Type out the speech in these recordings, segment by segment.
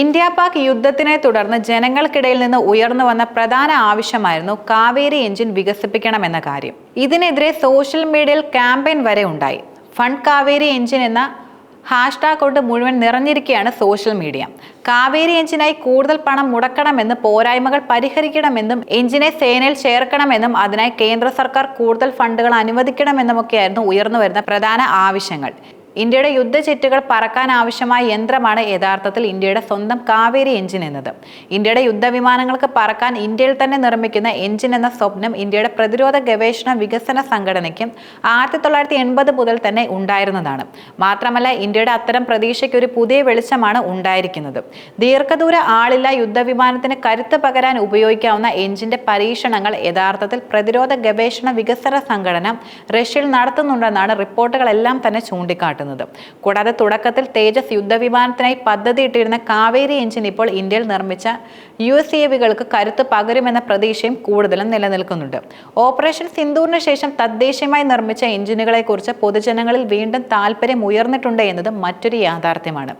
India Pak യുദ്ധത്തിനെ തുടർന്ന് ജനങ്ങൾക്കിടയിൽ നിന്ന് ഉയർന്നു വന്ന പ്രധാന ആവശ്യമായിരുന്നു കാവേരി എഞ്ചിൻ വികസിപ്പിക്കണമെന്ന കാര്യം. ഇതിനെതിരെ സോഷ്യൽ മീഡിയയിൽ ക്യാമ്പയിൻ വരെ ഉണ്ടായി. ഫണ്ട് കാവേരി എഞ്ചിൻ എന്ന ഹാഷ്ടാഗ് കൊണ്ട് മുഴുവൻ നിറഞ്ഞിരിക്കുകയാണ് സോഷ്യൽ മീഡിയ. കാവേരി എഞ്ചിനായി കൂടുതൽ പണം മുടക്കണമെന്നും പോരായ്മകൾ പരിഹരിക്കണമെന്നും എഞ്ചിനെ സേനയിൽ ചേർക്കണമെന്നും അതിനായി കേന്ദ്ര സർക്കാർ കൂടുതൽ ഫണ്ടുകൾ അനുവദിക്കണമെന്നുമൊക്കെയായിരുന്നു ഉയർന്നു വരുന്ന പ്രധാന ആവശ്യങ്ങൾ. ഇന്ത്യയുടെ യുദ്ധജെറ്റുകൾ പറക്കാൻ ആവശ്യമായ യന്ത്രമാണ് യഥാർത്ഥത്തിൽ ഇന്ത്യയുടെ സ്വന്തം കാവേരി എഞ്ചിൻ എന്നത്. ഇന്ത്യയുടെ യുദ്ധവിമാനങ്ങൾക്ക് പറക്കാൻ ഇന്ത്യയിൽ തന്നെ നിർമ്മിക്കുന്ന എഞ്ചിൻ എന്ന സ്വപ്നം ഇന്ത്യയുടെ പ്രതിരോധ ഗവേഷണ വികസന സംഘടനയ്ക്കും ആയിരത്തി തൊള്ളായിരത്തി എൺപത് മുതൽ തന്നെ ഉണ്ടായിരുന്നതാണ്. മാത്രമല്ല ഇന്ത്യയുടെ അത്തരം പ്രതീക്ഷയ്ക്ക് ഒരു പുതിയ വെളിച്ചമാണ് ഉണ്ടായിരിക്കുന്നത്. ദീർഘദൂര ആളില്ല യുദ്ധവിമാനത്തിന് കരുത്ത് പകരാൻ ഉപയോഗിക്കാവുന്ന എഞ്ചിന്റെ പരീക്ഷണങ്ങൾ യഥാർത്ഥത്തിൽ പ്രതിരോധ ഗവേഷണ വികസന സംഘടന റഷ്യയിൽ നടത്തുന്നുണ്ടെന്നാണ് റിപ്പോർട്ടുകളെല്ലാം തന്നെ ചൂണ്ടിക്കാട്ടുന്നത്. കൂടാതെ തുടക്കത്തിൽ തേജസ് യുദ്ധവിമാനത്തിനായി പദ്ധതിയിട്ടിരുന്ന കാവേരി എഞ്ചിൻ ഇപ്പോൾ ഇന്ത്യയിൽ നിർമ്മിച്ച യു എസ് വികൾക്ക് കരുത്ത് പകരുമെന്ന പ്രതീക്ഷയും കൂടുതലും നിലനിൽക്കുന്നുണ്ട്. ഓപ്പറേഷൻ സിന്ദൂറിന് ശേഷം തദ്ദേശീയമായി നിർമ്മിച്ച എഞ്ചിനുകളെക്കുറിച്ച് പൊതുജനങ്ങളിൽ വീണ്ടും താല്പര്യം ഉയർന്നിട്ടുണ്ട് എന്നത് മറ്റൊരു യാഥാർത്ഥ്യമാണ്.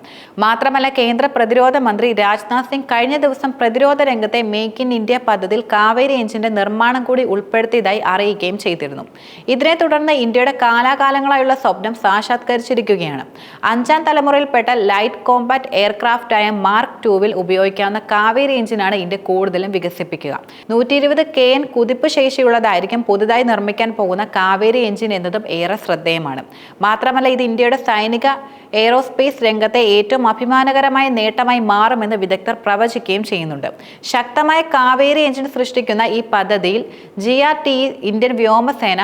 മാത്രമല്ല കേന്ദ്ര പ്രതിരോധ മന്ത്രി രാജ്നാഥ് സിംഗ് കഴിഞ്ഞ ദിവസം പ്രതിരോധ രംഗത്തെ മേക്ക് ഇൻ ഇന്ത്യ പദ്ധതിയിൽ കാവേരി എഞ്ചിന്റെ നിർമ്മാണം കൂടി ഉൾപ്പെടുത്തിയതായി അറിയിക്കുകയും ചെയ്തിരുന്നു. ഇതിനെ തുടർന്ന് ഇന്ത്യയുടെ കാലാകാലങ്ങളായുള്ള സ്വപ്നം സാക്ഷാത്കരിച്ചിരിക്കുകയാണ് അഞ്ചാം തലമുറയിൽപ്പെട്ട ലൈറ്റ് കോമ്പാറ്റ് എയർക്രാഫ്റ്റായ മാർക്ക് ടൂവിൽ ഉപയോഗിക്കാവുന്ന കാവേരി എഞ്ചിനാണ് ഇന്ത്യ കൂടുതലും വികസിപ്പിക്കുക. നൂറ്റി ഇരുപത് കെ എൻ കുതിപ്പ് ശേഷിയുള്ളതായിരിക്കും പുതുതായി നിർമ്മിക്കാൻ പോകുന്ന കാവേരി എഞ്ചിൻ എന്നതും ഏറെ ശ്രദ്ധേയമാണ്. മാത്രമല്ല ഇത് ഇന്ത്യയുടെ സൈനിക എയ്റോസ്പേസ് രംഗത്തെ ഏറ്റവും അഭിമാനകരമായ നേട്ടമായി മാറുമെന്ന് വിദഗ്ധർ പ്രവചിക്കുകയും ചെയ്യുന്നുണ്ട്. ശക്തമായ കാവേരി എഞ്ചിൻ സൃഷ്ടിക്കുന്ന ഈ പദ്ധതിയിൽ ജി ഇന്ത്യൻ വ്യോമസേന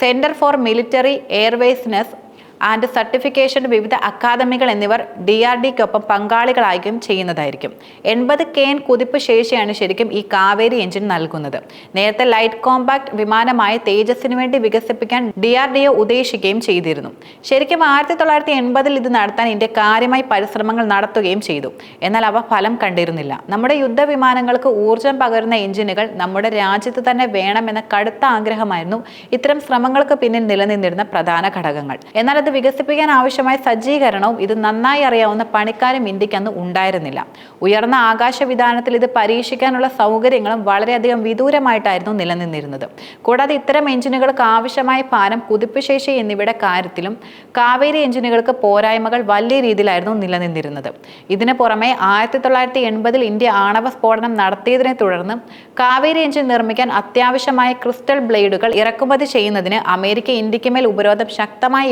centre for military airworthiness and certification വിവിധ അക്കാദമികൾ എന്നിവർ ഡി ആർ ഡിക്കൊപ്പം പങ്കാളികളായിരിക്കും ചെയ്യുന്നതായിരിക്കും. എൺപത് കെൻ കുതിപ്പ് ശേഷിയാണ് ശരിക്കും ഈ കാവേരി എഞ്ചിൻ നൽകുന്നത്. നേരത്തെ ലൈറ്റ് കോമ്പാക്ട് വിമാനമായ തേജസിന് വേണ്ടി വികസിപ്പിക്കാൻ ഡി ആർ ഡി ഒ ഉദ്ദേശിക്കുകയും ചെയ്തിരുന്നു. ശരിക്കും ആയിരത്തി തൊള്ളായിരത്തി എൺപതിൽ ഇത് നടത്താൻ ഇന്ത്യ കാര്യമായി പരിശ്രമങ്ങൾ നടത്തുകയും ചെയ്തു. എന്നാൽ അവ ഫലം കണ്ടിരുന്നില്ല. നമ്മുടെ യുദ്ധവിമാനങ്ങൾക്ക് ഊർജം പകരുന്ന എഞ്ചിനുകൾ നമ്മുടെ രാജ്യത്ത് തന്നെ വേണമെന്ന കടുത്ത ആഗ്രഹമായിരുന്നു. ഇത്തരം ശ്രമങ്ങൾക്ക് പിന്നിൽ നിലനിന്നിരുന്ന പ്രധാന ഘടകങ്ങൾ. എന്നാൽ അത് വികസിപ്പിക്കാൻ ആവശ്യമായ സജ്ജീകരണവും ഇത് നന്നായി അറിയാവുന്ന പണിക്കാരും ഇന്ത്യയ്ക്ക് അന്ന് ഉണ്ടായിരുന്നില്ല. ഉയർന്ന ആകാശ വിധാനത്തിൽ ഇത് പരീക്ഷിക്കാനുള്ള സൗകര്യങ്ങളും വളരെയധികം വിദൂരമായിട്ടായിരുന്നു നിലനിന്നിരുന്നത്. കൂടാതെ ഇത്തരം എഞ്ചിനുകൾക്ക് ആവശ്യമായ ഭാരം കുതിപ്പുശേഷി എന്നിവയുടെ കാര്യത്തിലും കാവേരി എഞ്ചിനുകൾക്ക് പോരായ്മകൾ വലിയ രീതിയിലായിരുന്നു നിലനിന്നിരുന്നത്. ഇതിനു പുറമെ ആയിരത്തി തൊള്ളായിരത്തി എൺപതിൽ ഇന്ത്യ ആണവ സ്ഫോടനം നടത്തിയതിനെ തുടർന്ന് കാവേരി എഞ്ചിൻ നിർമ്മിക്കാൻ അത്യാവശ്യമായ ക്രിസ്റ്റൽ ബ്ലേഡുകൾ ഇറക്കുമതി ചെയ്യുന്നതിന് അമേരിക്ക ഇന്ത്യയ്ക്ക് മേൽ ഉപരോധം ശക്തമായി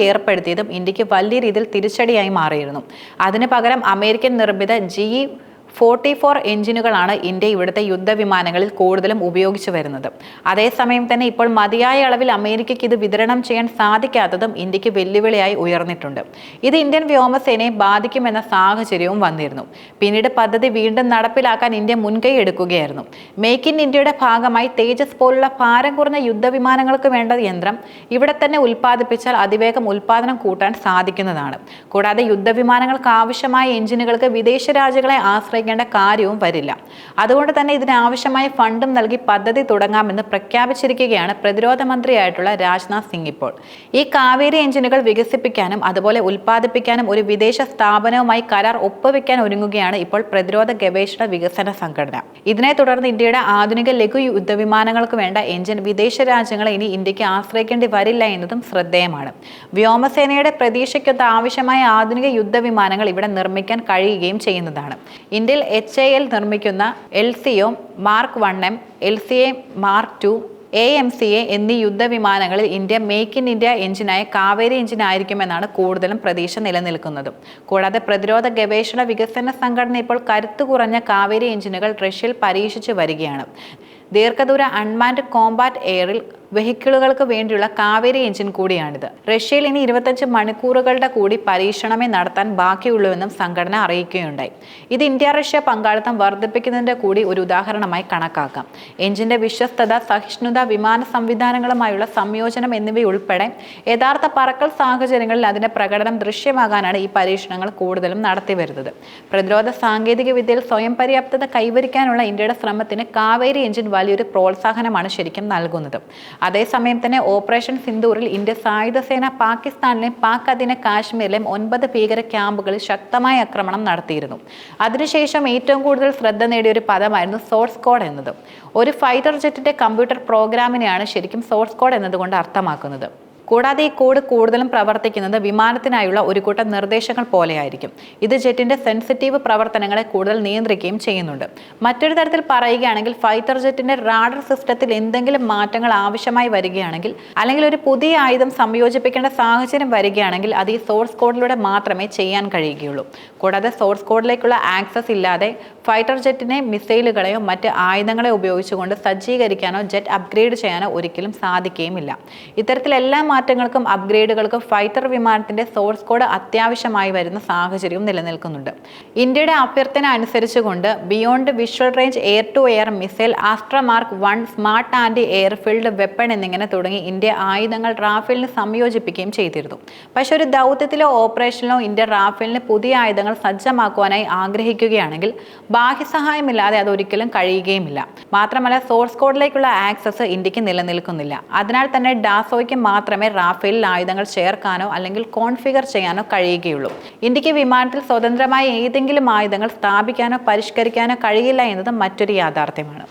ഏർപ്പെടുത്തിയതും ഇന്ത്യയ്ക്ക് വലിയ രീതിയിൽ തിരിച്ചടിയായി മാറിയിരുന്നു. അതിന് പകരം അമേരിക്കൻ നിർമ്മിത ജി ഫോർട്ടി ഫോർ എഞ്ചിനുകളാണ് ഇന്ത്യ ഇവിടുത്തെ യുദ്ധവിമാനങ്ങളിൽ കൂടുതലും ഉപയോഗിച്ചു വരുന്നത്. അതേസമയം തന്നെ ഇപ്പോൾ മതിയായ അളവിൽ അമേരിക്കയ്ക്ക് ഇത് വിതരണം ചെയ്യാൻ സാധിക്കാത്തതും ഇന്ത്യയ്ക്ക് വെല്ലുവിളിയായി ഉയർന്നിട്ടുണ്ട്. ഇത് ഇന്ത്യൻ വ്യോമസേനയെ ബാധിക്കുമെന്ന സാഹചര്യവും വന്നിരുന്നു. പിന്നീട് പദ്ധതി വീണ്ടും നടപ്പിലാക്കാൻ ഇന്ത്യ മുൻകൈ എടുക്കുകയായിരുന്നു. മേക്ക് ഇൻ ഇന്ത്യയുടെ ഭാഗമായി തേജസ് പോലുള്ള ഭാരം കുറഞ്ഞ യുദ്ധവിമാനങ്ങൾക്ക് വേണ്ട യന്ത്രം ഇവിടെ തന്നെ ഉൽപ്പാദിപ്പിച്ചാൽ അതിവേഗം ഉൽപ്പാദനം കൂട്ടാൻ സാധിക്കുന്നതാണ്. കൂടാതെ യുദ്ധവിമാനങ്ങൾക്ക് ആവശ്യമായ എഞ്ചിനുകൾക്ക് വിദേശ രാജ്യങ്ങളെ ആശ്രയിക്കേണ്ട കാര്യവും വരില്ല. അതുകൊണ്ട് തന്നെ ഇതിനാവശ്യമായ ഫണ്ടും നൽകി പദ്ധതി തുടങ്ങാമെന്ന് പ്രഖ്യാപിച്ചിരിക്കുകയാണ് പ്രതിരോധ മന്ത്രിയായിട്ടുള്ള രാജ്നാഥ് സിംഗ് ഇപ്പോൾ. ഈ കാവേരി എഞ്ചിനുകൾ വികസിപ്പിക്കാനും അതുപോലെ ഉൽപ്പാദിപ്പിക്കാനും ഒരു വിദേശ സ്ഥാപനവുമായി കരാർ ഒപ്പുവെക്കാൻ ഒരുങ്ങുകയാണ് ഇപ്പോൾ പ്രതിരോധ ഗവേഷണ വികസന സംഘടന. ഇതിനെ തുടർന്ന് ഇന്ത്യയുടെ ആധുനിക ലഘു യുദ്ധവിമാനങ്ങൾക്ക് വേണ്ട എഞ്ചിൻ വിദേശ രാജ്യങ്ങളെ ഇനി ഇന്ത്യയ്ക്ക് ആശ്രയിക്കേണ്ടി വരില്ല എന്നതും ശ്രദ്ധേയമാണ്. വ്യോമസേനയുടെ പ്രതീക്ഷയ്ക്കൊത്ത ആവശ്യമായ ആധുനിക യുദ്ധവിമാനങ്ങൾ ഇവിടെ നിർമ്മിക്കാൻ കഴിയുകയും ചെയ്യുന്നതാണ്. ഇന്ത്യയിൽ എച്ച് ഐ എൽ നിർമ്മിക്കുന്ന L C A mark one M L C A mark two A M C A എന്നീ യുദ്ധവിമാനങ്ങളിൽ ഇന്ത്യ മേക്ക് ഇൻ ഇന്ത്യ എഞ്ചിനായ കാവേരി എഞ്ചിൻ ആയിരിക്കുമെന്നാണ് കൂടുതലും പ്രതീക്ഷ നിലനിൽക്കുന്നത്. കൂടാതെ പ്രതിരോധ ഗവേഷണ വികസന സംഘടന ഇപ്പോൾ കരുത്തു കുറഞ്ഞ കാവേരി എഞ്ചിനുകൾ റഷ്യയിൽ പരീക്ഷിച്ചു വരികയാണ്. ദീർഘദൂര അൺമാൻഡ് കോംബാറ്റ് എയറിൽ വെഹിക്കിളുകൾക്ക് വേണ്ടിയുള്ള കാവേരി എഞ്ചിൻ കൂടിയാണിത്. റഷ്യയിൽ ഇനി ഇരുപത്തഞ്ച് മണിക്കൂറുകളുടെ കൂടി പരീക്ഷണമേ നടത്താൻ ബാക്കിയുള്ളൂവെന്നും സംഘടന അറിയിക്കുകയുണ്ടായി. ഇത് ഇന്ത്യ റഷ്യ പങ്കാളിത്തം വർദ്ധിപ്പിക്കുന്നതിന്റെ കൂടി ഒരു ഉദാഹരണമായി കണക്കാക്കാം. എഞ്ചിന്റെ വിശ്വസ്തത സഹിഷ്ണുത വിമാന സംവിധാനങ്ങളുമായുള്ള സംയോജനം എന്നിവയുൾപ്പെടെ യഥാർത്ഥ പറക്കൽ സാഹചര്യങ്ങളിൽ അതിന്റെ പ്രകടനം ദൃശ്യമാകാനാണ് ഈ പരീക്ഷണങ്ങൾ കൂടുതലും നടത്തിവരുന്നത്. പ്രതിരോധ സാങ്കേതിക വിദ്യയിൽ സ്വയം പര്യാപ്തത കൈവരിക്കാനുള്ള ഇന്ത്യയുടെ ശ്രമത്തിന് കാവേരി എഞ്ചിൻ വലിയൊരു പ്രോത്സാഹനമാണ് ശരിക്കും നൽകുന്നത്. അതേസമയം തന്നെ ഓപ്പറേഷൻ സിന്ദൂറിൽ ഇന്ത്യ സായുധ സേന പാകിസ്ഥാനിലെയും പാക് അധീന കാശ്മീരിലെയും ഒൻപത് ഭീകര ക്യാമ്പുകളിൽ ശക്തമായ ആക്രമണം നടത്തിയിരുന്നു. അതിനുശേഷം ഏറ്റവും കൂടുതൽ ശ്രദ്ധ നേടിയ ഒരു പദമായിരുന്നു സോഴ്സ് കോഡ് എന്നത്. ഒരു ഫൈറ്റർ ജെറ്റിന്റെ കമ്പ്യൂട്ടർ പ്രോഗ്രാമിനെയാണ് ശരിക്കും സോഴ്സ് കോഡ് എന്നതുകൊണ്ട് അർത്ഥമാക്കുന്നത്. കൂടാതെ ഈ കോഡ് കൂടുതലും പ്രവർത്തിക്കുന്നത് വിമാനത്തിനായുള്ള ഒരു കൂട്ടം നിർദ്ദേശങ്ങൾ പോലെയായിരിക്കും. ഇത് ജെറ്റിന്റെ സെൻസിറ്റീവ് പ്രവർത്തനങ്ങളെ കൂടുതൽ നിയന്ത്രിക്കുകയും ചെയ്യുന്നുണ്ട്. മറ്റൊരു തരത്തിൽ പറയുകയാണെങ്കിൽ ഫൈറ്റർ ജെറ്റിന്റെ റാഡർ സിസ്റ്റത്തിൽ എന്തെങ്കിലും മാറ്റങ്ങൾ ആവശ്യമായി വരികയാണെങ്കിൽ അല്ലെങ്കിൽ ഒരു പുതിയ ആയുധം സംയോജിപ്പിക്കേണ്ട സാഹചര്യം വരികയാണെങ്കിൽ അത് ഈ സോഴ്സ് കോഡിലൂടെ മാത്രമേ ചെയ്യാൻ കഴിയുകയുള്ളൂ. കൂടാതെ സോഴ്സ് കോഡിലേക്കുള്ള ആക്സസ് ഇല്ലാതെ ഫൈറ്റർ ജെറ്റിനെ മിസൈലുകളെയോ മറ്റ് ആയുധങ്ങളെ ഉപയോഗിച്ചുകൊണ്ട് സജ്ജീകരിക്കാനോ ജെറ്റ് അപ്ഗ്രേഡ് ചെയ്യാനോ ഒരിക്കലും സാധിക്കുകയുമില്ല. ഇത്തരത്തിൽ എല്ലാ മാറ്റങ്ങൾക്കും അപ്ഗ്രേഡുകൾക്കും ഫൈറ്റർ വിമാനത്തിന്റെ സോഴ്സ് കോഡ് അത്യാവശ്യമായി വരുന്ന സാഹചര്യവും നിലനിൽക്കുന്നുണ്ട്. ഇന്ത്യയുടെ അഭ്യർത്ഥന അനുസരിച്ചുകൊണ്ട് beyond visual range air to air missile Astra mark one smart anti airfield weapon എന്നിങ്ങനെ തുടങ്ങി ഇന്ത്യ ആയുധങ്ങൾ റാഫേലിന് സംയോജിപ്പിക്കുകയും ചെയ്തിരുന്നു. പക്ഷെ ഒരു ദൗത്യത്തിലോ ഓപ്പറേഷനിലോ ഇന്ത്യ റാഫേലിന് പുതിയ ആയുധങ്ങൾ സജ്ജമാക്കുവാനായി ആഗ്രഹിക്കുകയാണെങ്കിൽ ബാഹ്യസഹായമില്ലാതെ അത് ഒരിക്കലും കഴിയുകയുമില്ല. മാത്രമല്ല സോഴ്സ് കോഡിലേക്കുള്ള ആക്സസ് ഇന്ത്യയ്ക്ക് നിലനിൽക്കുന്നില്ല. അതിനാൽ തന്നെ ഡാസോയ്ക്ക് മാത്രമേ റാഫേലിൽ ആയുധങ്ങൾ ചേർക്കാനോ അല്ലെങ്കിൽ കോൺഫിഗർ ചെയ്യാനോ കഴിയുകയുള്ളൂ. ഇന്ത്യയ്ക്ക് വിമാനത്തിൽ സ്വതന്ത്രമായ ഏതെങ്കിലും ആയുധങ്ങൾ സ്ഥാപിക്കാനോ പരിഷ്കരിക്കാനോ കഴിയില്ല എന്നത് മറ്റൊരു യാഥാർത്ഥ്യമാണ്.